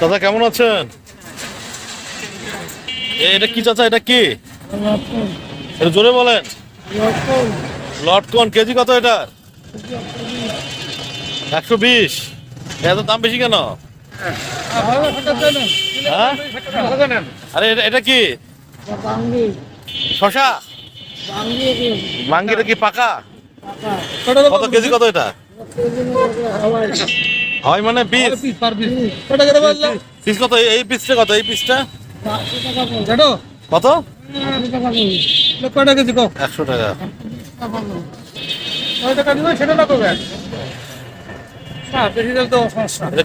দাদা কেমন আছেন? এটা কি চাচা, এটা কি? এটা জোরে বলেন। লটকন, কেজি কত এটার? একশো বিশ। এত দাম বেশি কেন? হ্যাঁ? আরে, এটা এটা কি? শশা? মাঙ্গিটা কি পাকা? কত কেজি কত এটা? হয় মানে পিস পিস কত এই- পিসটা কত? এই পিসটা কত? একশো টাকা।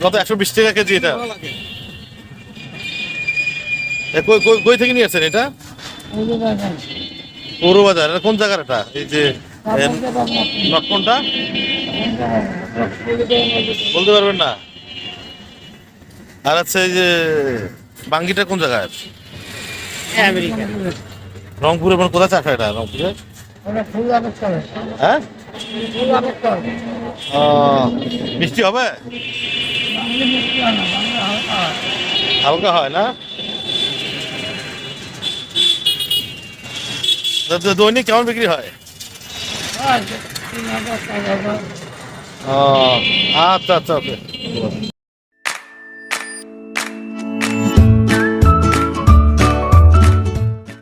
কত? একশো বিশ টাকা কেজি এটা? এ কই কই কই থেকে নিয়ে আসছেন এটা? কোন জায়গার এটা? এই যে লটকনটা বলতে পারবেন না? আর এই যে, বাঙ্গিটা কোন জায়গায় রংপুরে মানে কোথায় চাষ এটা, রংপুরে? হ্যাঁ? মিষ্টি হবে? হালকা হয় না? দৈনিক কেমন বিক্রি হয়? আচ্ছা আচ্ছা ওকে।